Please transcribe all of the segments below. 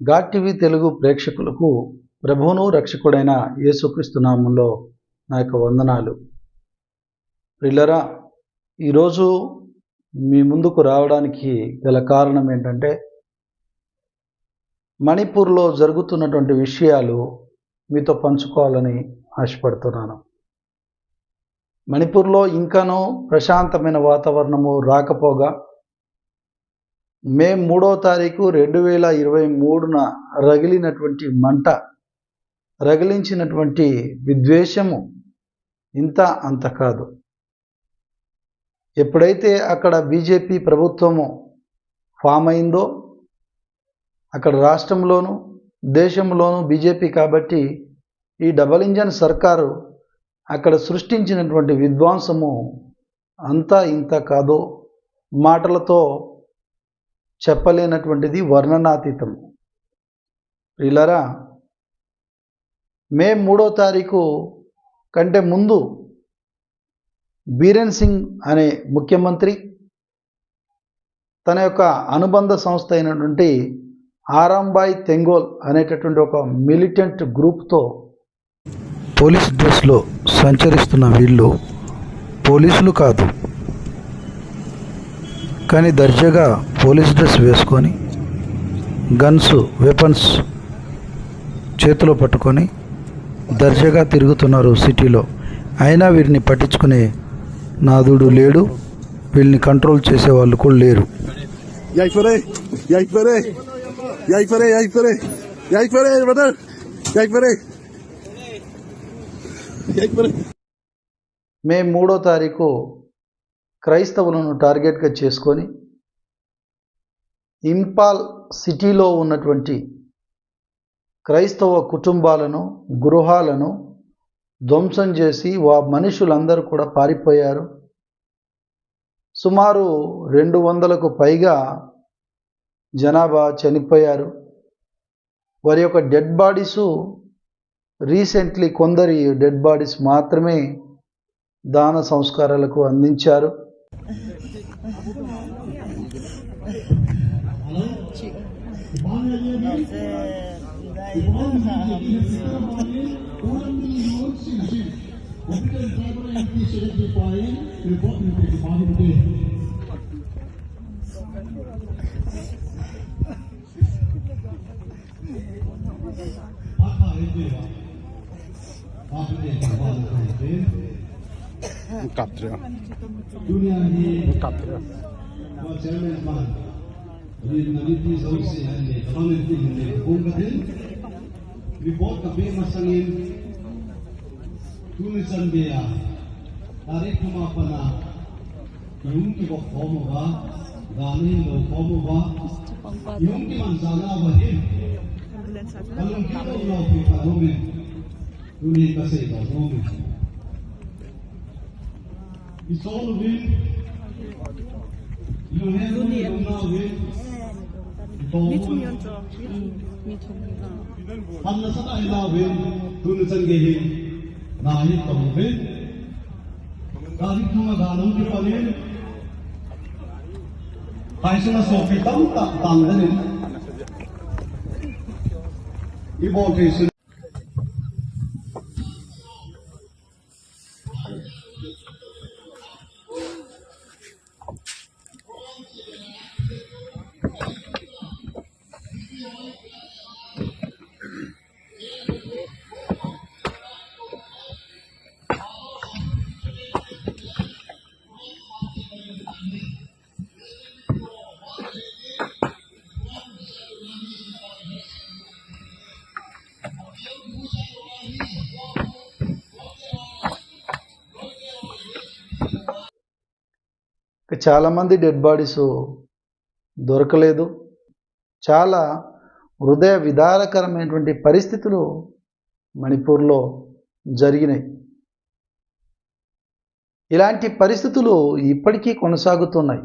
Ghat TV Telugu ప్రేక్షకులకు ప్రభువును రక్షకుడైన యేసుక్రీస్తు నామంలో నా యొక్క వందనాలు. ప్రిల్లరా ఈరోజు మీ ముందుకు రావడానికి గల కారణం ఏంటంటే మణిపూర్లో జరుగుతున్నటువంటి విషయాలు మీతో పంచుకోవాలని ఆశపడుతున్నాను. మణిపూర్లో ఇంకానూ ప్రశాంతమైన వాతావరణము రాకపోగా మే మూడో తారీఖు రెండు వేల ఇరవై మూడున రగిలినటువంటి మంట రగిలించినటువంటి విద్వేషము ఇంత అంత కాదు. ఎప్పుడైతే అక్కడ బీజేపీ ప్రభుత్వము ఫామ్ అయిందో అక్కడ రాష్ట్రంలోను దేశంలోను బీజేపీ కాబట్టి ఈ డబల్ ఇంజన్ సర్కారు అక్కడ సృష్టించినటువంటి విద్వాంసము అంతా ఇంత కాదు. మాటలతో చెప్పలేనటువంటిది వర్ణనాతీతం. ప్రిలరా మే మూడో తారీఖు కంటే ముందు బీరెన్ సింగ్ అనే ముఖ్యమంత్రి తన యొక్క అనుబంధ సంస్థ అయినటువంటి ఆరాంబాయ్ తెంగోల్ అనేటటువంటి ఒక మిలిటెంట్ గ్రూప్తో పోలీస్ డ్రెస్లో సంచరిస్తున్న వీళ్ళు పోలీసులు కాదు కానీ దర్జాగా పోలీస్ డ్రెస్ వేసుకొని గన్స్ వెపన్స్ చేతిలో పట్టుకొని దర్జాగా తిరుగుతున్నారు సిటీలో. అయినా వీరిని పట్టించుకునే నాదుడు లేడు వీళ్ళని కంట్రోల్ చేసే వాళ్ళు కూడా లేరు? మే మూడో తారీఖు క్రైస్తవులను టార్గెట్గా చేసుకొని ఇంపాల్ సిటీలో ఉన్నటువంటి క్రైస్తవ కుటుంబాలను గృహాలను ధ్వంసం చేసి వా మనుషులందరూ కూడా పారిపోయారు. సుమారు రెండు వందలకు పైగా జనాభా చనిపోయారు. వారి యొక్క డెడ్ బాడీసు రీసెంట్లీ కొందరి డెడ్ బాడీస్ మాత్రమే దాన సంస్కారాలకు అందించారు. Caprio. Caprio. Caprio. Ray Nabi Sausi and the Ramati in the Pongadil. We bought the famous song in Tunisan Bea. Tari Kumapana. Yung ki wa komo ba? Dani in the komo ba? Yung ki man zana ba him? Kalau kita mau kita domin, dunia kasih kita domin. Isol win, you have to win. हमने सदा इलावे तुन संगे ही नाही तो भी गाली तुम गानों के पने पैसा सोफी तम तक तांगने इवोकेशन ఇక చాలామంది డెడ్ బాడీస్ దొరకలేదు. చాలా హృదయ విదారకరమైనటువంటి పరిస్థితులు మణిపూర్లో జరిగినాయి. ఇలాంటి పరిస్థితులు ఇప్పటికీ కొనసాగుతున్నాయి.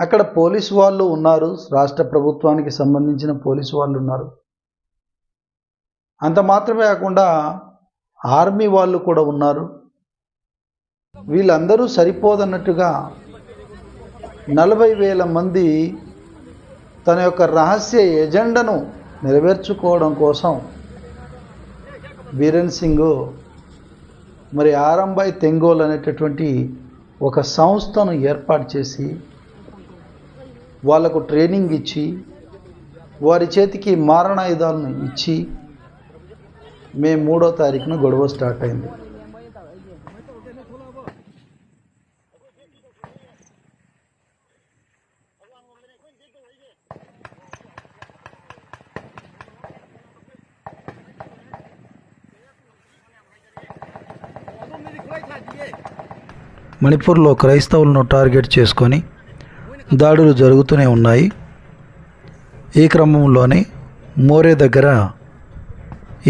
అక్కడ పోలీసు వాళ్ళు ఉన్నారు. రాష్ట్ర ప్రభుత్వానికి సంబంధించిన పోలీసు వాళ్ళు ఉన్నారు. అంత మాత్రమే కాకుండా ఆర్మీ వాళ్ళు కూడా ఉన్నారు. వీళ్ళందరూ సరిపోదన్నట్టుగా నలభై వేల మంది తన యొక్క రహస్య ఎజెండను నెరవేర్చుకోవడం కోసం బీరెన్ సింగ్ మరి ఆరంభాయ్ తెంగోల్ అనేటటువంటి ఒక సంస్థను ఏర్పాటు చేసి వాళ్ళకు ట్రైనింగ్ ఇచ్చి వారి చేతికి మారణాయుధాలను ఇచ్చి మే మూడో తారీఖున గొడవ స్టార్ట్ అయింది. మణిపూర్లో క్రైస్తవులను టార్గెట్ చేసుకొని దాడులు జరుగుతూనే ఉన్నాయి. ఈ క్రమంలోనే మోరే దగ్గర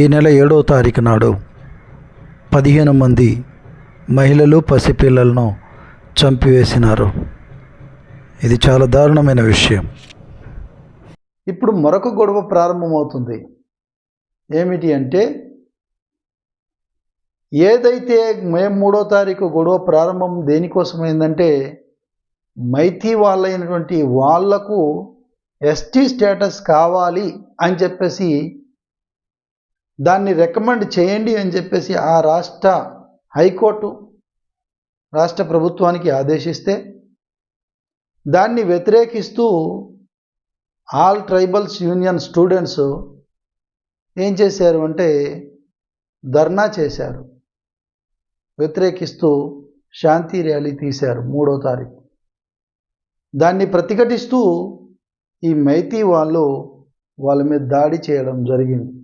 ఈ నెల ఏడవ తారీఖు నాడు పదిహేను మంది మహిళలు పసిపిల్లలను చంపివేసినారు. ఇది చాలా దారుణమైన విషయం. ఇప్పుడు మరొక గొడవ ప్రారంభమవుతుంది. ఏమిటి అంటే ఏదైతే మే మూడో తారీఖు గొడవ ప్రారంభం దేనికోసమైందంటే మైథీ వాళ్ళైనటువంటి వాళ్ళకు ఎస్టీ స్టేటస్ కావాలి అని చెప్పేసి దాన్ని రికమెండ్ చేయండి అని చెప్పేసి ఆ రాష్ట్ర హైకోర్టు రాష్ట్ర ప్రభుత్వానికి ఆదేశిస్తే దాన్ని వ్యతిరేకిస్తూ ఆల్ ట్రైబల్స్ యూనియన్ స్టూడెంట్స్ ఏం చేశారు అంటే ధర్నా చేశారు. వ్యతిరేకిస్తూ శాంతి ర్యాలీ తీశారు మూడో తారీఖు. దాన్ని ప్రతిఘటిస్తూ ఈ మైతీ వాళ్ళు వాళ్ళ మీద దాడి చేయడం జరిగింది.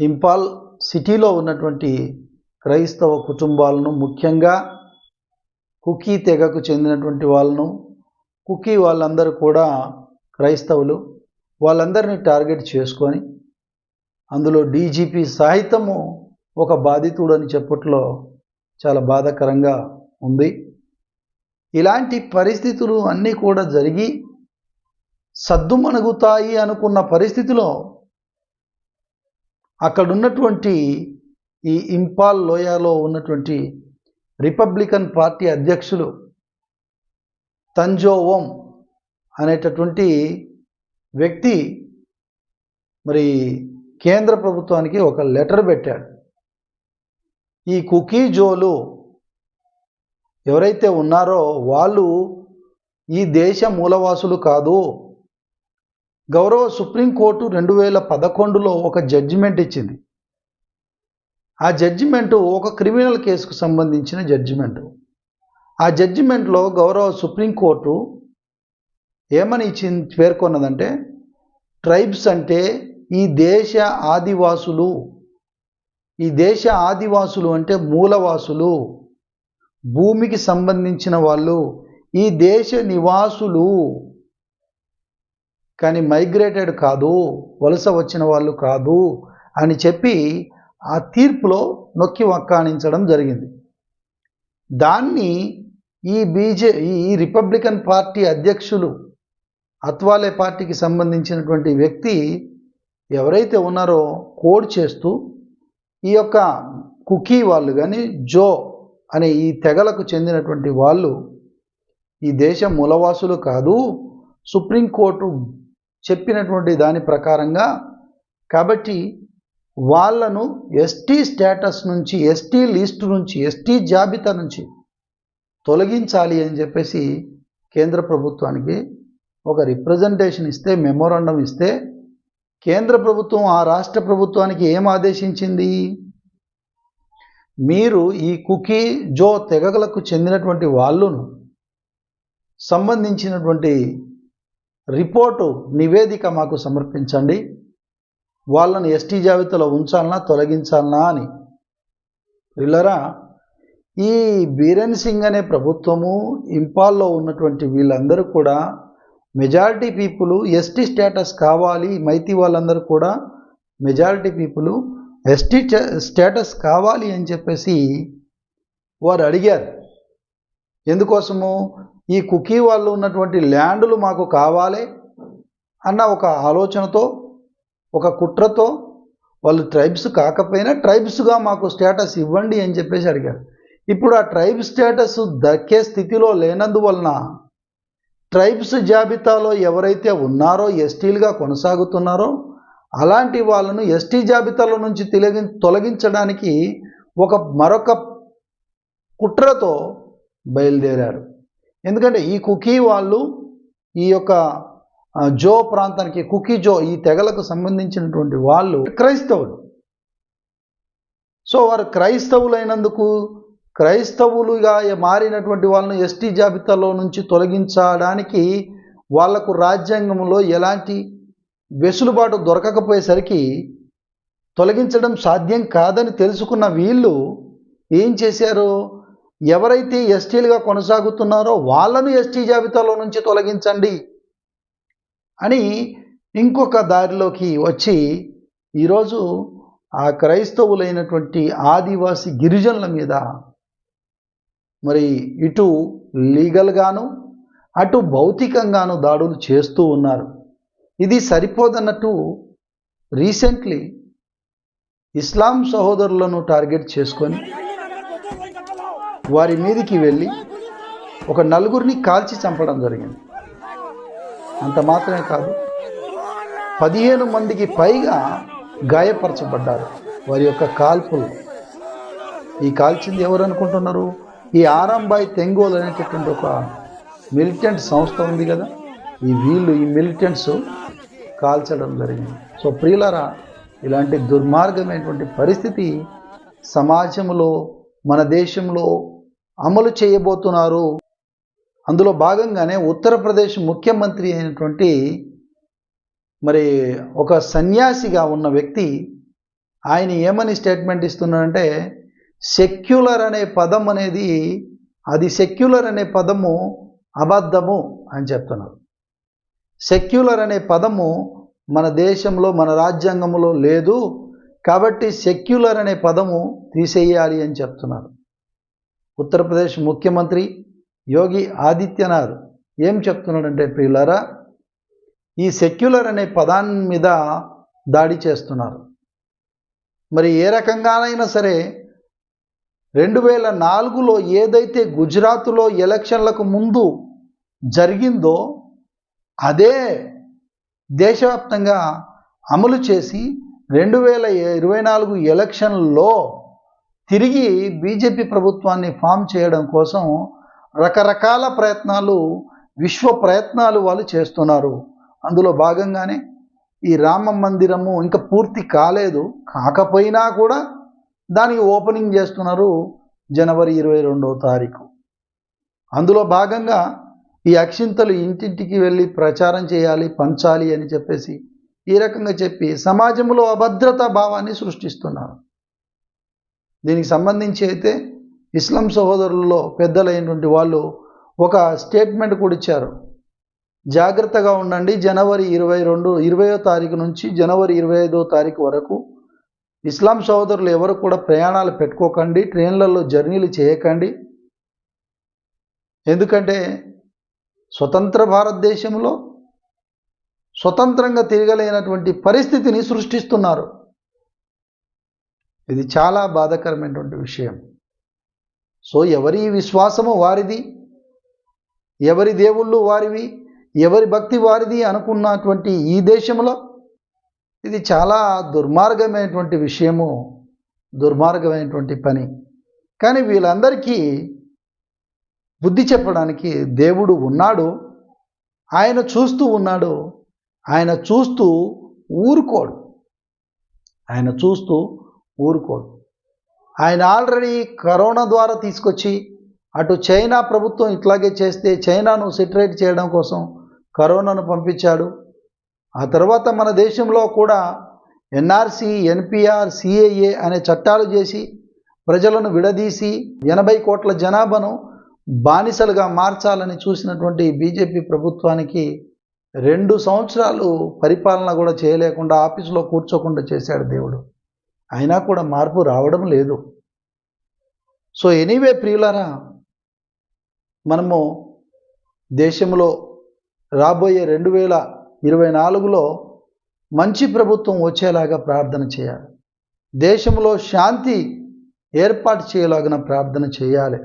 ఇంపాల్ సిటీలో ఉన్నటువంటి క్రైస్తవ కుటుంబాలను ముఖ్యంగా కుకీ తెగకు చెందినటువంటి వాళ్ళను కుకీ వాళ్ళందరూ కూడా క్రైస్తవులు. వాళ్ళందరినీ టార్గెట్ చేసుకొని అందులో డీజీపీ సహితము ఒక బాధితుడు అని చెప్పట్లో చాలా బాధాకరంగా ఉంది. ఇలాంటి పరిస్థితులు అన్నీ కూడా జరిగి సద్దుమణుగుతాయి అనుకున్న పరిస్థితిలో అక్కడ ఉన్నటువంటి ఈ ఇంపాల్ లోయలో ఉన్నటువంటి రిపబ్లికన్ పార్టీ అధ్యక్షులు తంజోవం అనేటటువంటి వ్యక్తి మరి కేంద్ర ప్రభుత్వానికి ఒక లెటర్ పెట్టాడు. ఈ కుకీ జోలు ఎవరైతే ఉన్నారో వాళ్ళు ఈ దేశ మూలవాసులు కాదు గౌరవ సుప్రీంకోర్టు రెండు వేల పదకొండులో ఒక జడ్జిమెంట్ ఇచ్చింది. ఆ జడ్జిమెంటు ఒక క్రిమినల్ కేసుకు సంబంధించిన జడ్జిమెంట్ ఆ జడ్జిమెంట్లో గౌరవ సుప్రీంకోర్టు ఏమని ఇచ్చింది పేర్కొన్నదంటే ట్రైబ్స్ అంటే ఈ దేశ ఆదివాసులు. ఈ దేశ ఆదివాసులు అంటే మూలవాసులు. భూమికి సంబంధించిన వాళ్ళు. ఈ దేశ నివాసులు. కానీ మైగ్రేటెడ్ కాదు వలస వచ్చిన వాళ్ళు కాదు అని చెప్పి ఆ తీర్పులో నొక్కి వక్కాణించడం జరిగింది. దాన్ని ఈ బీజే ఈ రిపబ్లికన్ పార్టీ అధ్యక్షులు అత్వాలే పార్టీకి సంబంధించినటువంటి వ్యక్తి ఎవరైతే ఉన్నారో కోడ్ చేస్తూ ఈ యొక్క కుకీ వాళ్ళు కానీ జో అనే ఈ తెగలకు చెందినటువంటి వాళ్ళు ఈ దేశం మూలవాసులు కాదు సుప్రీంకోర్టు చెప్పినటువంటి దాని ప్రకారంగా కాబట్టి వాళ్ళను ఎస్టీ స్టేటస్ నుంచి ఎస్టీ లిస్టు నుంచి ఎస్టీ జాబితా నుంచి తొలగించాలి అని చెప్పేసి కేంద్ర ప్రభుత్వానికి ఒక రిప్రజెంటేషన్ ఇస్తే మెమోరాండం ఇస్తే కేంద్ర ప్రభుత్వం ఆ రాష్ట్ర ప్రభుత్వానికి ఏం ఆదేశించింది? మీరు ఈ కుకీ జో తెగలకు చెందినటువంటి వాళ్ళను సంబంధించినటువంటి రిపోర్టు నివేదిక మాకు సమర్పించండి. వాళ్ళని ఎస్టీ జాబితాలో ఉంచాలనా తొలగించాలనా అని. పిల్లరా ఈ బీరెన్ సింగ్ అనే ప్రభుత్వము ఇంపాల్లో ఉన్నటువంటి వీళ్ళందరూ కూడా మెజారిటీ పీపుల్ ఎస్టీ స్టేటస్ కావాలి మైతి వాళ్ళందరూ కూడా మెజారిటీ పీపుల్ ఎస్టీ స్టేటస్ కావాలి అని చెప్పేసి వారు అడిగారు. ఎందుకోసము? ఈ కుకీ వాళ్ళు ఉన్నటువంటి ల్యాండ్లు మాకు కావాలి అన్న ఒక ఆలోచనతో ఒక కుట్రతో వాళ్ళు ట్రైబ్స్ కాకపోయినా ట్రైబ్స్గా మాకు స్టేటస్ ఇవ్వండి అని చెప్పేసి అడిగారు. ఇప్పుడు ఆ ట్రైబ్ స్టేటస్ దక్కే స్థితిలో లేనందువలన ట్రైబ్స్ జాబితాలో ఎవరైతే ఉన్నారో ఎస్టీలుగా కొనసాగుతున్నారో అలాంటి వాళ్ళను ఎస్టీ జాబితాలో నుంచి తొలగి తొలగించడానికి ఒక మరొక కుట్రతో బయలుదేరారు. ఎందుకంటే ఈ కుకీ వాళ్ళు ఈ యొక్క జో ప్రాంతానికి కుకీ జో ఈ తెగలకు సంబంధించినటువంటి వాళ్ళు క్రైస్తవులు. సో వారు క్రైస్తవులైనందుకు క్రైస్తవులుగా మారినటువంటి వాళ్ళను ఎస్టీ జాబితాలో నుంచి తొలగించడానికి వాళ్ళకు రాజ్యాంగంలో ఎలాంటి వెసులుబాటు దొరకకపోయేసరికి తొలగించడం సాధ్యం కాదని తెలుసుకున్న వీళ్ళు ఏం చేశారు? ఎవరైతే ఎస్టీలుగా కొనసాగుతున్నారో వాళ్ళను ఎస్టీ జాబితాలో నుంచి తొలగించండి అని ఇంకొక దారిలోకి వచ్చి ఈరోజు ఆ క్రైస్తవులైనటువంటి ఆదివాసి గిరిజనుల మీద మరి ఇటు లీగల్గాను అటు భౌతికంగాను దాడులు చేస్తూ ఉన్నారు. ఇది సరిపోదన్నట్టు రీసెంట్లీ ఇస్లాం సహోదరులను టార్గెట్ చేసుకొని వారి మీదికి వెళ్ళి ఒక నలుగురిని కాల్చి చంపడం జరిగింది. అంత మాత్రమే కాదు పదిహేను మందికి పైగా గాయపరచబడ్డారు వారి యొక్క కాల్పులు. ఈ కాల్చింది ఎవరు అనుకుంటున్నారు? ఈ ఆరంబాయ్ తెంగోల్ అనేటటువంటి ఒక మిలిటెంట్ సంస్థ ఉంది కదా ఈ వీళ్ళు ఈ మిలిటెంట్స్ కాల్చడం జరిగింది. సో ప్రియులరా ఇలాంటి దుర్మార్గమైనటువంటి పరిస్థితి సమాజంలో మన దేశంలో అమలు చేయబోతున్నారు. అందులో భాగంగానే ఉత్తరప్రదేశ్ ముఖ్యమంత్రి అయినటువంటి మరి ఒక సన్యాసిగా ఉన్న వ్యక్తి ఆయన ఏమని స్టేట్మెంట్ ఇస్తున్నాడంటే సెక్యులర్ అనే పదం అనేది అది సెక్యులర్ అనే పదము అబద్ధము అని చెప్తున్నారు. సెక్యులర్ అనే పదము మన దేశంలో మన రాజ్యాంగంలో లేదు కాబట్టి సెక్యులర్ అనే పదము తీసేయాలి అని చెప్తున్నారు. ఉత్తరప్రదేశ్ ముఖ్యమంత్రి యోగి ఆదిత్యనాథ్ ఏం చెప్తున్నాడంటే ప్రియులారా ఈ సెక్యులర్ అనే పదాన్ని మీద దాడి చేస్తున్నారు. మరి ఏ రకంగానైనా సరే రెండు వేల నాలుగులో ఏదైతే గుజరాత్లో ఎలక్షన్లకు ముందు జరిగిందో అదే దేశవ్యాప్తంగా అమలు చేసి రెండు వేల ఇరవై నాలుగు ఎలక్షన్లో తిరిగి బీజేపీ ప్రభుత్వాన్ని ఫామ్ చేయడం కోసం రకరకాల ప్రయత్నాలు విశ్వ ప్రయత్నాలు వాళ్ళు చేస్తున్నారు. అందులో భాగంగానే ఈ రామ మందిరము ఇంకా పూర్తి కాలేదు. కాకపోయినా కూడా దానికి ఓపెనింగ్ చేస్తున్నారు జనవరి ఇరవై రెండవ తారీఖు. అందులో భాగంగా ఈ అక్షింతలు ఇంటింటికి వెళ్ళి ప్రచారం చేయాలి పంచాలి అని చెప్పేసి ఈ రకంగా చెప్పి సమాజంలో అభద్రతా భావాన్ని సృష్టిస్తున్నారు. దీనికి సంబంధించి అయితే ఇస్లాం సహోదరుల్లో పెద్దలైనటువంటి వాళ్ళు ఒక స్టేట్మెంట్ కూడా ఇచ్చారు. జాగ్రత్తగా ఉండండి. జనవరి ఇరవై రెండు ఇరవయో తారీఖు నుంచి జనవరి ఇరవై ఐదో తారీఖు వరకు ఇస్లాం సహోదరులు ఎవరు కూడా ప్రయాణాలు పెట్టుకోకండి. ట్రైన్లలో జర్నీలు చేయకండి. ఎందుకంటే స్వతంత్ర భారతదేశంలో స్వతంత్రంగా తిరగలేనటువంటి పరిస్థితిని సృష్టిస్తున్నారు. ఇది చాలా బాధాకరమైనటువంటి విషయం. సో ఎవరి విశ్వాసము వారిది? ఎవరి దేవుళ్ళు వారివి? ఎవరి భక్తి వారిది అనుకున్నటువంటి ఈ దేశంలో? ఇది చాలా దుర్మార్గమైనటువంటి విషయము దుర్మార్గమైనటువంటి పని. కానీ వీళ్ళందరికీ బుద్ధి చెప్పడానికి దేవుడు ఉన్నాడు. ఆయన చూస్తూ ఉన్నాడు. ఆయన చూస్తూ ఊరుకోడు. ఆయన చూస్తూ ఊరుకోడు. ఆయన ఆల్రెడీ కరోనా ద్వారా తీసుకొచ్చి అటు చైనా ప్రభుత్వం ఇట్లాగే చేస్తే చైనాను సెటరేట్ చేయడం కోసం కరోనాను పంపించాడు. ఆ తర్వాత మన దేశంలో కూడా ఎన్ఆర్సి ఎన్పిఆర్ సిఏఏ అనే చట్టాలు చేసి ప్రజలను విడదీసి ఎనభై కోట్ల జనాభాను బానిసలుగా మార్చాలని చూసినటువంటి బీజేపీ ప్రభుత్వానికి రెండు సంవత్సరాలు పరిపాలన కూడా చేయలేకుండా ఆఫీసులో కూర్చోకుండా చేశాడు దేవుడు. అయినా కూడా మార్పు రావడం లేదు. సో ఎనీవే ప్రియులారా మనము దేశంలో రాబోయే రెండు వేల ఇరవై నాలుగులో మంచి ప్రభుత్వం వచ్చేలాగా ప్రార్థన చేయాలి. దేశంలో శాంతి ఏర్పాటు చేయలాగిన ప్రార్థన చేయాలి.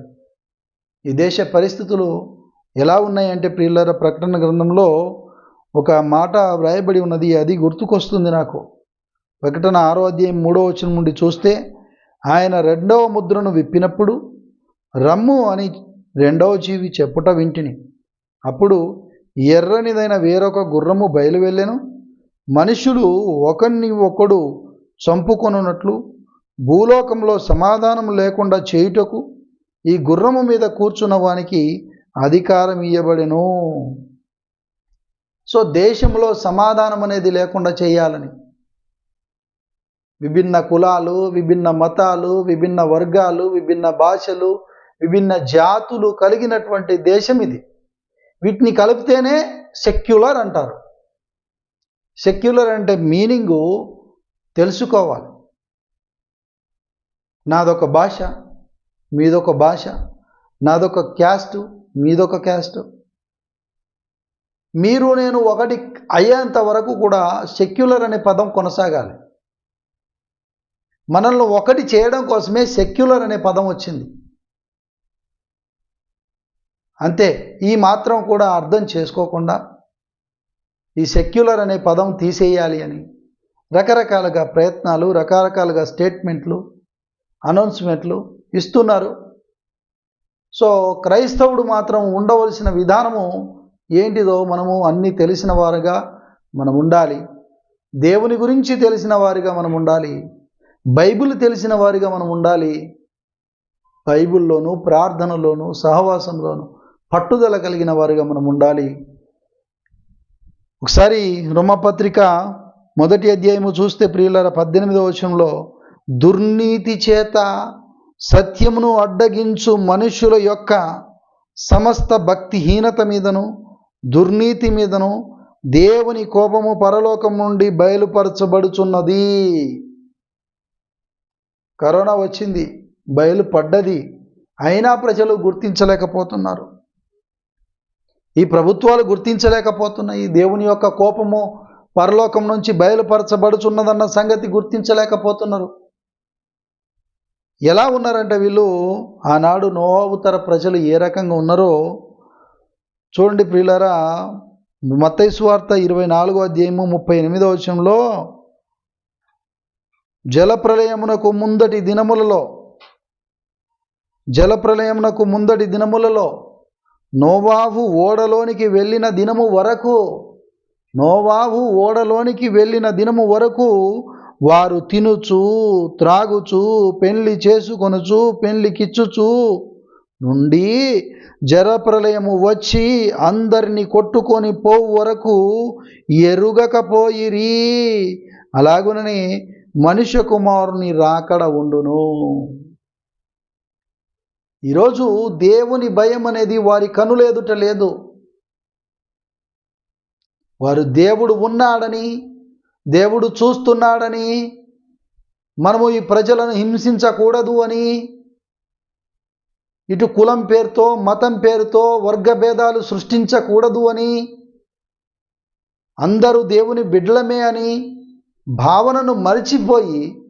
ఈ దేశ పరిస్థితులు ఎలా ఉన్నాయంటే ప్రియులార ప్రకటన గ్రంథంలో ఒక మాట వ్రాయబడి ఉన్నది అది గుర్తుకొస్తుంది నాకు. ప్రకటన ఆరో అధ్యాయం మూడో వచనం నుండి చూస్తే ఆయన రెండవ ముద్రను విప్పినప్పుడు రమ్ము అని రెండవ జీవి చెప్పుట వింటిని. అప్పుడు ఎర్రనిదైన వేరొక గుర్రము బయలువెళ్ళెను మనుషులు ఒకరిని ఒకడు చంపుకొనున్నట్లు భూలోకంలో సమాధానం లేకుండా చేయుటకు ఈ గుర్రము మీద కూర్చున్న వానికి అధికారం ఇవ్వబడెను సో దేశంలో సమాధానం అనేది లేకుండా చేయాలని విభిన్న కులాలు విభిన్న మతాలు విభిన్న వర్గాలు విభిన్న భాషలు విభిన్న జాతులు కలిగినటువంటి దేశం ఇది. వీటిని కలిపితేనే సెక్యులర్ అంటారు. సెక్యులర్ అంటే మీనింగు తెలుసుకోవాలి. నాదొక భాష మీదొక భాష నాదొక క్యాస్ట్ మీదొక క్యాస్ట్. మీరు నేను ఒకటి అయ్యేంత వరకు కూడా సెక్యులర్ అనే పదం కొనసాగాలి. మనల్ని ఒకటి చేయడం కోసమే సెక్యులర్ అనే పదం వచ్చింది. అంతే ఈ మాత్రం కూడా అర్థం చేసుకోకుండా ఈ సెక్యులర్ అనే పదం తీసేయాలి అని రకరకాలుగా ప్రయత్నాలు రకరకాలుగా స్టేట్మెంట్లు అనౌన్స్మెంట్లు ఇస్తున్నారు. సో క్రైస్తవుడు మాత్రం ఉండవలసిన విధానము ఏంటిదో మనము అన్నీ తెలిసిన వారుగా మనం ఉండాలి. దేవుని గురించి తెలిసిన వారిగా మనం ఉండాలి. బైబిల్ తెలిసిన వారిగా మనం ఉండాలి. బైబిల్లోనూ ప్రార్థనలోనూ సహవాసంలోనూ పట్టుదల కలిగిన వారిగా మనం ఉండాలి. ఒకసారి రుమపత్రిక మొదటి అధ్యాయము చూస్తే ప్రియులర పద్దెనిమిదవ వచనంలో దుర్నీతి చేత సత్యమును అడ్డగించు మనుషుల యొక్క సమస్త భక్తిహీనత మీదను దుర్నీతి మీదను దేవుని కోపము పరలోకం నుండి బయలుపరచబడుచున్నది. కరోనా వచ్చింది బయలుపడ్డది అయినా ప్రజలు గుర్తించలేకపోతున్నారు. ఈ ప్రభుత్వాలు గుర్తించలేకపోతున్నాయి దేవుని యొక్క కోపము పరలోకం నుంచి బయలుపరచబడుచున్నదన్న సంగతి గుర్తించలేకపోతున్నారు. ఎలా ఉన్నారంటే వీళ్ళు? ఆనాడు నోవుతర ప్రజలు ఏ రకంగా ఉన్నారో చూడండి ప్రియులరా మత్తైసు వార్త ఇరవై నాలుగో అధ్యాయము ముప్పై ఎనిమిదో వచనంలో జలప్రలయమునకు ముందటి దినములలో జలప్రలయమునకు ముందటి దినములలో నోవాహు ఓడలోనికి వెళ్ళిన దినము వరకు నోవాహు ఓడలోనికి వెళ్ళిన దినము వరకు వారు తినుచు త్రాగుచు పెళ్ళి చేసుకొనుచు పెళ్ళికిచ్చుచు నుండి జలప్రలయము వచ్చి అందరిని కొట్టుకొని పోవు వరకు ఎరుగకపోయిరి. అలాగునని మనుష్య కుమారుని రాకడ ఉండును. ఈరోజు దేవుని భయం అనేది వారి కనులేదుట లేదు. వారు దేవుడు ఉన్నాడని దేవుడు చూస్తున్నాడని మనము ఈ ప్రజలను హింసించకూడదు అని ఇటు కులం పేరుతో మతం పేరుతో వర్గభేదాలు సృష్టించకూడదు అని అందరూ దేవుని బిడ్డలమే అని భావనను మరిచిపోయి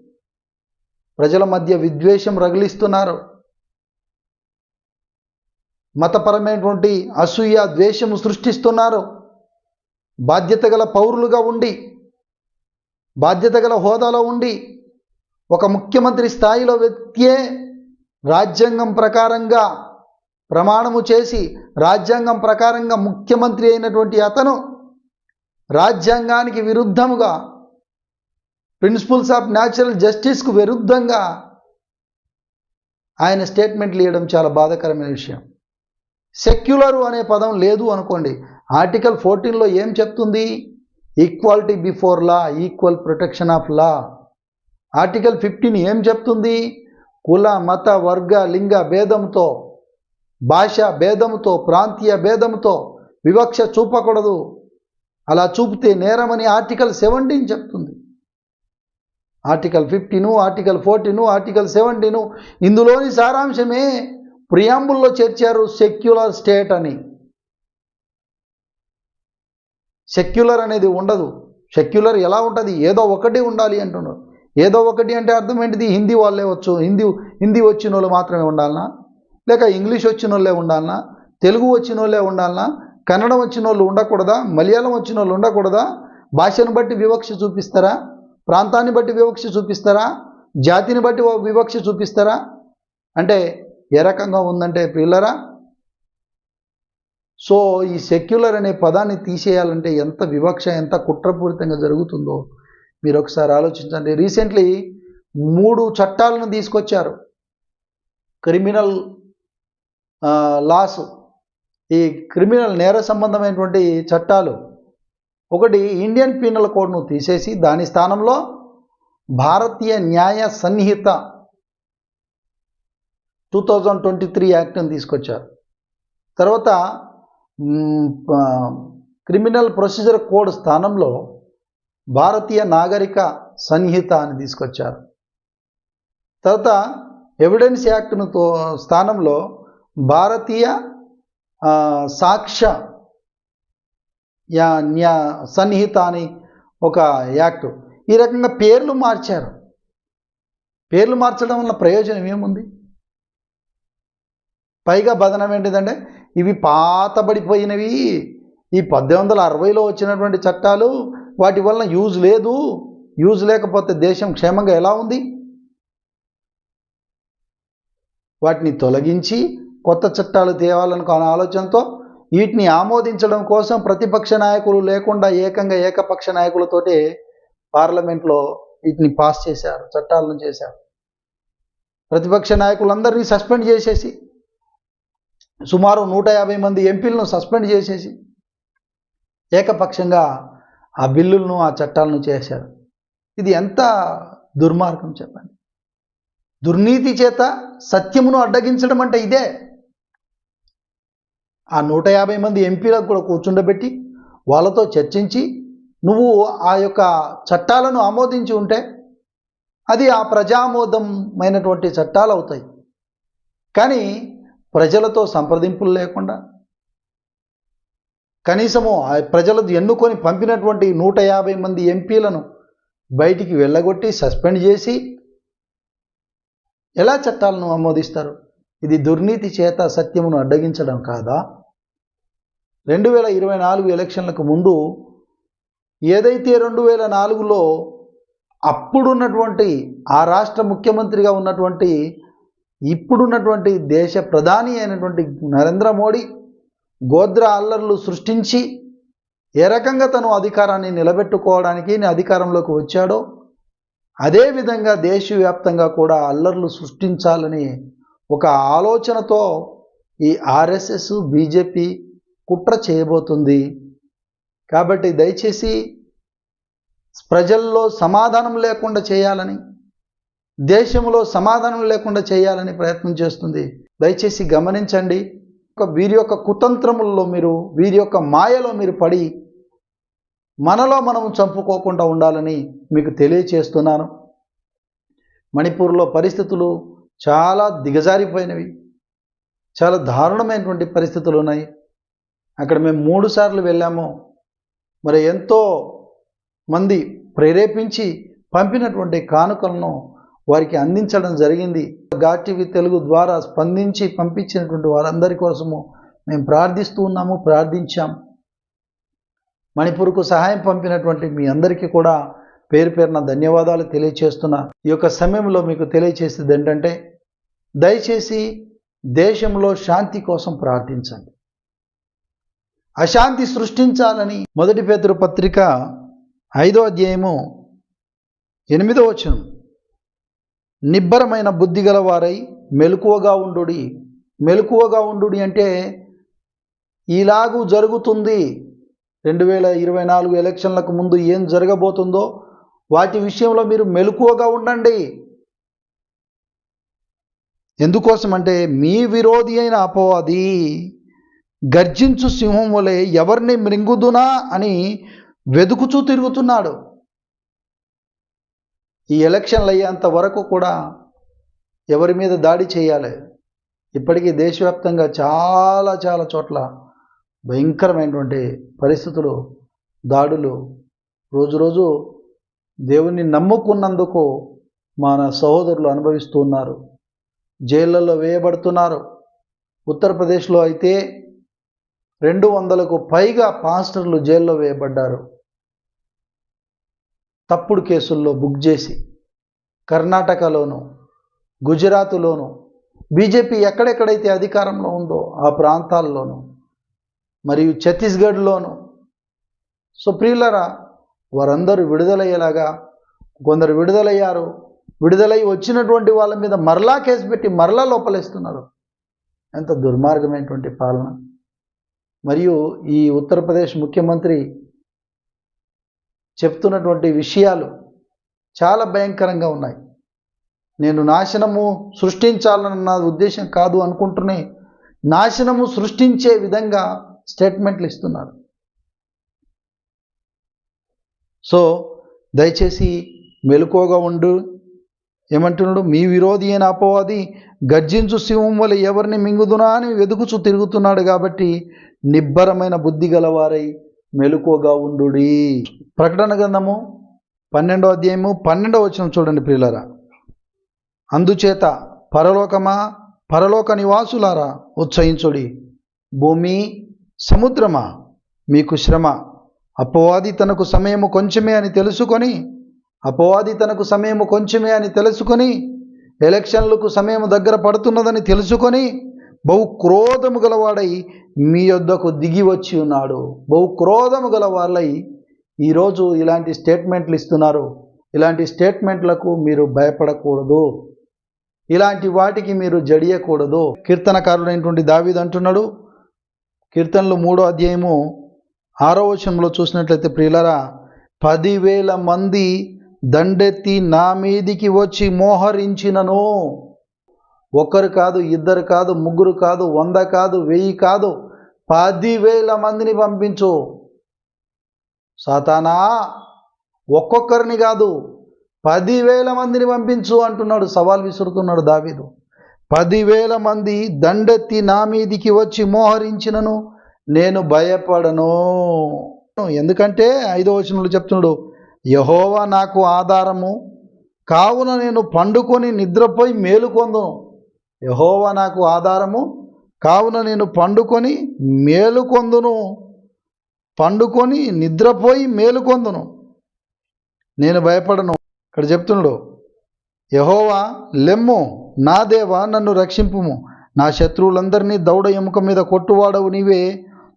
ప్రజల మధ్య విద్వేషం రగిలిస్తున్నారు. మతపరమైనటువంటి అసూయ ద్వేషము సృష్టిస్తున్నారు. బాధ్యత గల పౌరులుగా ఉండి బాధ్యత గల హోదాలో ఉండి ఒక ముఖ్యమంత్రి స్థాయిలో వ్యక్తియే రాజ్యాంగం ప్రకారంగా ప్రమాణము చేసి రాజ్యాంగం ప్రకారంగా ముఖ్యమంత్రి అయినటువంటి అతను రాజ్యాంగానికి విరుద్ధముగా ప్రిన్సిపల్స్ ఆఫ్ న్యాచురల్ జస్టిస్కు విరుద్ధంగా ఆయన స్టేట్మెంట్లు ఇవ్వడం చాలా బాధాకరమైన విషయం. సెక్యులరు అనే పదం లేదు అనుకోండి. ఆర్టికల్ ఫోర్టీన్లో ఏం చెప్తుంది? Equality before law equal protection of law article fifteen ఏం చెప్తుంది? కుల మత వర్గ లింగ భేదంతో భాష భేదంతో ప్రాంతీయ భేదంతో వివక్ష చూపకూడదు. అలా చూపితే నేరమని ఆర్టికల్ సెవెంటీన్ చెప్తుంది. Article fifteen article fourteen article seventeen ఇందులోని సారాంశమే ప్రియాంబుల్లో చేర్చారు సెక్యులర్ స్టేట్ అని. సెక్యులర్ అనేది ఉండదు. సెక్యులర్ ఎలా ఉంటుంది? ఏదో ఒకటి ఉండాలి అంటున్నారు. ఏదో ఒకటి అంటే అర్థం ఏంటిది? హిందీ వాళ్ళే వచ్చు. హిందీ హిందీ వచ్చిన వాళ్ళు మాత్రమే ఉండాలనా? లేక ఇంగ్లీష్ వచ్చిన వాళ్ళే ఉండాలనా? తెలుగు వచ్చిన వాళ్ళే ఉండాలనా? కన్నడం వచ్చిన వాళ్ళు ఉండకూడదా? మలయాళం వచ్చిన వాళ్ళు ఉండకూడదా? భాషను బట్టి వివక్ష చూపిస్తారా? ప్రాంతాన్ని బట్టి వివక్ష చూపిస్తారా? జాతిని బట్టి వివక్ష చూపిస్తారా? అంటే ఏ రకంగా ఉందంటే పిల్లరా? సో ఈ సెక్యులర్ అనే పదాన్ని తీసేయాలంటే ఎంత వివక్ష ఎంత కుట్రపూరితంగా జరుగుతుందో మీరు ఒకసారి ఆలోచించండి. రీసెంట్లీ మూడు చట్టాలను తీసుకొచ్చారు. Criminal laws. ఈ క్రిమినల్ నేర సంబంధమైనటువంటి చట్టాలు. ఒకటి ఇండియన్ పీనల్ కోడ్ను తీసేసి దాని స్థానంలో Bharatiya Nyaya Sanhita two thousand twenty three యాక్ట్ని తీసుకొచ్చారు. తర్వాత క్రిమినల్ ప్రొసీజర్ కోడ్ స్థానంలో భారతీయ నాగరిక సంహిత అని తీసుకొచ్చారు. తర్వాత ఎవిడెన్స్ యాక్ట్ను తో స్థానంలో భారతీయ సాక్ష్య యా న్యా సన్నిహిత అని ఒక యాక్ట్. ఈ రకంగా పేర్లు మార్చారు. పేర్లు మార్చడం వల్ల ప్రయోజనం ఏముంది? పైగా బదనం ఏంటిదంటే ఇవి పాతబడిపోయినవి. ఈ పద్దెనిమిది వందల అరవైలో వచ్చినటువంటి చట్టాలు వాటి వలన యూజ్ లేదు. యూజ్ లేకపోతే దేశం క్షేమంగా ఎలా ఉంది? వాటిని తొలగించి కొత్త చట్టాలు తేవాలనుకున్న ఆలోచనతో వీటిని ఆమోదించడం కోసం ప్రతిపక్ష నాయకులు లేకుండా ఏకంగా ఏకపక్ష నాయకులతోటి పార్లమెంట్లో వీటిని పాస్ చేశారు చట్టాలను చేశారు. ప్రతిపక్ష నాయకులందరినీ సస్పెండ్ చేసేసి సుమారు నూట యాభై మంది ఎంపీలను సస్పెండ్ చేసేసి ఏకపక్షంగా ఆ బిల్లులను ఆ చట్టాలను చేశారు. ఇది ఎంత దుర్మార్గం చెప్పండి. దుర్నీతి చేత సత్యమును అడ్డగించడం అంటే ఇదే. ఆ నూట యాభై మంది ఎంపీలకు కూడా కూర్చుండబెట్టి వాళ్ళతో చర్చించి నువ్వు ఆ యొక్క చట్టాలను ఆమోదించి ఉంటే అది ఆ ప్రజామోదమైనటువంటి చట్టాలు అవుతాయి. కానీ ప్రజలతో సంప్రదింపులు లేకుండా కనీసము ఆ ప్రజలు ఎన్నుకొని పంపినటువంటి నూట యాభై మంది ఎంపీలను బయటికి వెళ్ళగొట్టి సస్పెండ్ చేసి ఎలా చట్టాలను ఆమోదిస్తారు? ఇది దుర్నీతి చేత సత్యమును అడ్డగించడం కాదా? రెండు వేల ఇరవై నాలుగు ఎలక్షన్లకు ముందు ఏదైతే రెండు వేల నాలుగులో అప్పుడున్నటువంటి ఆ రాష్ట్ర ముఖ్యమంత్రిగా ఉన్నటువంటి ఇప్పుడున్నటువంటి దేశ ప్రధాని అయినటువంటి నరేంద్ర మోడీ గోద్ర అల్లర్లు సృష్టించి ఏ రకంగా తను అధికారాన్ని నిలబెట్టుకోవడానికి అధికారంలోకి వచ్చాడో అదేవిధంగా దేశవ్యాప్తంగా కూడా అల్లర్లు సృష్టించాలని ఒక ఆలోచనతో ఈ ఆర్ఎస్ఎస్ బీజేపీ కుట్ర చేయబోతుంది. కాబట్టి దయచేసి ప్రజల్లో సమాధానం లేకుండా చేయాలని దేశంలో సమాధానం లేకుండా చేయాలని ప్రయత్నం చేస్తుంది. దయచేసి గమనించండి. ఒక వీరి యొక్క కుతంత్రముల్లో మీరు వీరి యొక్క మాయలో మీరు పడి మనలో మనం చంపుకోకుండా ఉండాలని మీకు తెలియచేస్తున్నాను. మణిపూర్లో పరిస్థితులు చాలా దిగజారిపోయినవి. చాలా దారుణమైనటువంటి పరిస్థితులు ఉన్నాయి. అక్కడ మేము మూడు సార్లు వెళ్ళాము. మరి ఎంతో మంది ప్రేరేపించి పంపినటువంటి కానుకలను వారికి అందించడం జరిగింది. ఘాటీవీ తెలుగు ద్వారా స్పందించి పంపించినటువంటి వారందరి కోసము మేము ప్రార్థిస్తూ ఉన్నాము ప్రార్థించాం. మణిపూర్కు సహాయం పంపినటువంటి మీ అందరికీ కూడా పేరు పేరున ధన్యవాదాలు తెలియచేస్తున్నా. ఈ యొక్క సమయంలో మీకు తెలియచేసేది ఏంటంటే దయచేసి దేశంలో శాంతి కోసం ప్రార్థించండి. అశాంతి సృష్టించాలని మొదటి పేతురు పత్రిక ఐదో అధ్యాయము ఎనిమిదో వచనం. నిబ్బరమైన బుద్ధి గలవారై మెలకువగా ఉండుడి. మెలకువగా ఉండుడి అంటే ఇలాగూ జరుగుతుంది. రెండు వేల ఇరవై నాలుగు ఎలక్షన్లకు ముందు ఏం జరగబోతుందో వాటి విషయంలో మీరు మెలకువగా ఉండండి. ఎందుకోసం అంటే మీ విరోధి అయిన అపవాది గర్జించు సింహం వలె ఎవరిని మృంగుదునా అని వెతుకుచూ తిరుగుతున్నాడు. ఈ ఎలక్షన్లు అయ్యేంత వరకు కూడా ఎవరి మీద దాడి చేయాలి. ఇప్పటికీ దేశవ్యాప్తంగా చాలా చాలా చోట్ల భయంకరమైనటువంటి పరిస్థితులు దాడులు రోజు రోజు దేవుణ్ణి నమ్ముకున్నందుకు మన సహోదరులు అనుభవిస్తున్నారు జైళ్ళల్లో వేయబడుతున్నారు. ఉత్తరప్రదేశ్లో అయితే రెండు వందలకు పైగా పాస్టర్లు జైల్లో వేయబడ్డారు. తప్పుడు కేసుల్లో బుక్ చేసి కర్ణాటకలోను గుజరాత్లోను బీజేపీ ఎక్కడెక్కడైతే అధికారంలో ఉందో ఆ ప్రాంతాల్లోనూ మరియు ఛత్తీస్గఢ్లోను. సో ప్రియులరా వారందరూ విడుదలయ్యేలాగా కొందరు విడుదలయ్యారు. విడుదలై వచ్చినటువంటి వాళ్ళ మీద మరలా కేసు పెట్టి మరలా లోపలేస్తున్నారు. ఎంత దుర్మార్గమైనటువంటి పాలన. మరియు ఈ ఉత్తరప్రదేశ్ ముఖ్యమంత్రి చెప్తున్నటువంటి విషయాలు చాలా భయంకరంగా ఉన్నాయి. నేను నాశనము సృష్టించాలన్న ఉద్దేశం కాదు అనుకుంటూనే నాశనము సృష్టించే విధంగా స్టేట్మెంట్లు ఇస్తున్నారు. సో దయచేసి మెలుకోగా ఉండు. ఏమంటున్నాడు? మీ విరోధి అయిన అపవాది గర్జించు సింహం వల్ల ఎవరిని మింగుదునా అని వెదుకుచూ తిరుగుతున్నాడు కాబట్టి నిబ్బరమైన బుద్ధి గలవారై మెలుకోగా ఉండు ప్రకటన గ్రంథము పన్నెండో అధ్యాయము పన్నెండో వచనం చూడండి ప్రియులరా. అందుచేత పరలోకమా పరలోక నివాసులారా ఉత్సహించుడి. భూమి సముద్రమా? మీకు శ్రమ. అపవాది తనకు సమయము కొంచెమే అని తెలుసుకొని అపవాది తనకు సమయము కొంచెమే అని తెలుసుకొని ఎలక్షన్లకు సమయం దగ్గర పడుతున్నదని తెలుసుకొని బహు క్రోధము గలవాడై మీ యొద్దకు దిగి వచ్చి ఉన్నాడు. బహు క్రోధము గల వాళ్ళై ఈరోజు ఇలాంటి స్టేట్మెంట్లు ఇస్తున్నారు. ఇలాంటి స్టేట్మెంట్లకు మీరు భయపడకూడదు. ఇలాంటి వాటికి మీరు జడియకూడదు. కీర్తనకారుడైనటువంటి దావీదు అంటున్నాడు. కీర్తనలు మూడో అధ్యాయము ఆరో వచనంలో చూసినట్లయితే ప్రియులరా పదివేల మంది దండెత్తి నా మీదికి వచ్చి మోహరించినను. ఒక్కరు కాదు ఇద్దరు కాదు ముగ్గురు కాదు వంద కాదు వెయ్యి కాదు పదివేల మందిని పంపించు. సాతానా ఒక్కొక్కరిని కాదు పదివేల మందిని పంపించు అంటున్నాడు సవాల్ విసురుతున్నాడు దావీదు. పదివేల మంది దండెత్తి నా మీదికి వచ్చి మోహరించినను నేను భయపడను. ఎందుకంటే ఐదో వచనంలో చెప్తున్నాడు యహోవా నాకు ఆధారము కావున నేను పండుకొని నిద్రపోయి మేలుకొందును. యహోవా నాకు ఆధారము. కావున నేను పండుకొని మేలుకొందును పండుకొని నిద్రపోయి మేలుకొందును నేను భయపడను. ఇక్కడ చెప్తున్నాడు యహోవా లెమ్ము నా దేవా నన్ను రక్షింపుము. నా శత్రువులందరినీ దౌడ ఎముక మీద కొట్టువాడవు నీవే.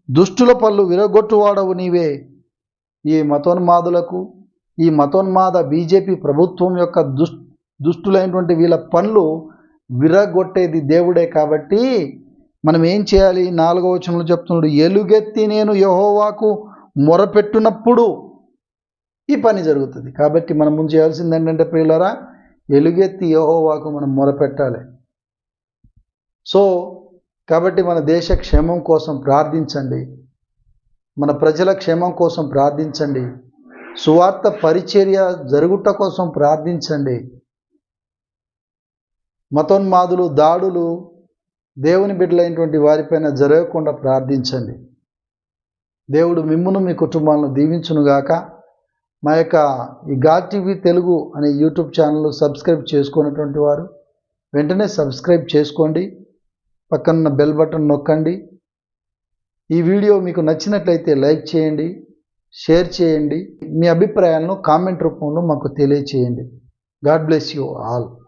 దుష్టుల పళ్ళు విరగొట్టువాడవు నీవే. ఈ మతోన్మాదులకు ఈ మతోన్మాద బీజేపీ ప్రభుత్వం యొక్క దుష్ దుష్టులైనటువంటి వీళ్ళ పనులు విరగొట్టేది దేవుడే కాబట్టి మనం ఏం చేయాలి? నాలుగో వచనంలో చెప్తున్నాడు ఎలుగెత్తి నేను యహోవాకు మొరపెట్టునప్పుడు ఈ పని జరుగుతుంది. కాబట్టి మనం ముందు చేయాల్సింది ఏంటంటే ప్రియులరా ఎలుగెత్తి యహోవాకు మనం మొరపెట్టాలి. సో కాబట్టి మన దేశ క్షేమం కోసం ప్రార్థించండి. మన ప్రజల క్షేమం కోసం ప్రార్థించండి. సువార్త పరిచర్య జరుగుట కోసం ప్రార్థించండి. మతోన్మాదులు దాడులు దేవుని బిడ్డలైనటువంటి వారిపైన జరగకుండా ప్రార్థించండి. దేవుడు మిమ్మును మీ కుటుంబాలను దీవించునుగాక మా యొక్క ఈ గాడ్ టీవీ తెలుగు అనే యూట్యూబ్ ఛానల్ సబ్స్క్రైబ్ చేసుకున్నటువంటి వారు వెంటనే సబ్స్క్రైబ్ చేసుకోండి. పక్కన బెల్ బటన్ నొక్కండి. ఈ వీడియో మీకు నచ్చినట్లయితే లైక్ చేయండి షేర్ చేయండి. మీ అభిప్రాయాలను కామెంట్ రూపంలో మాకు తెలియచేయండి. God bless you all.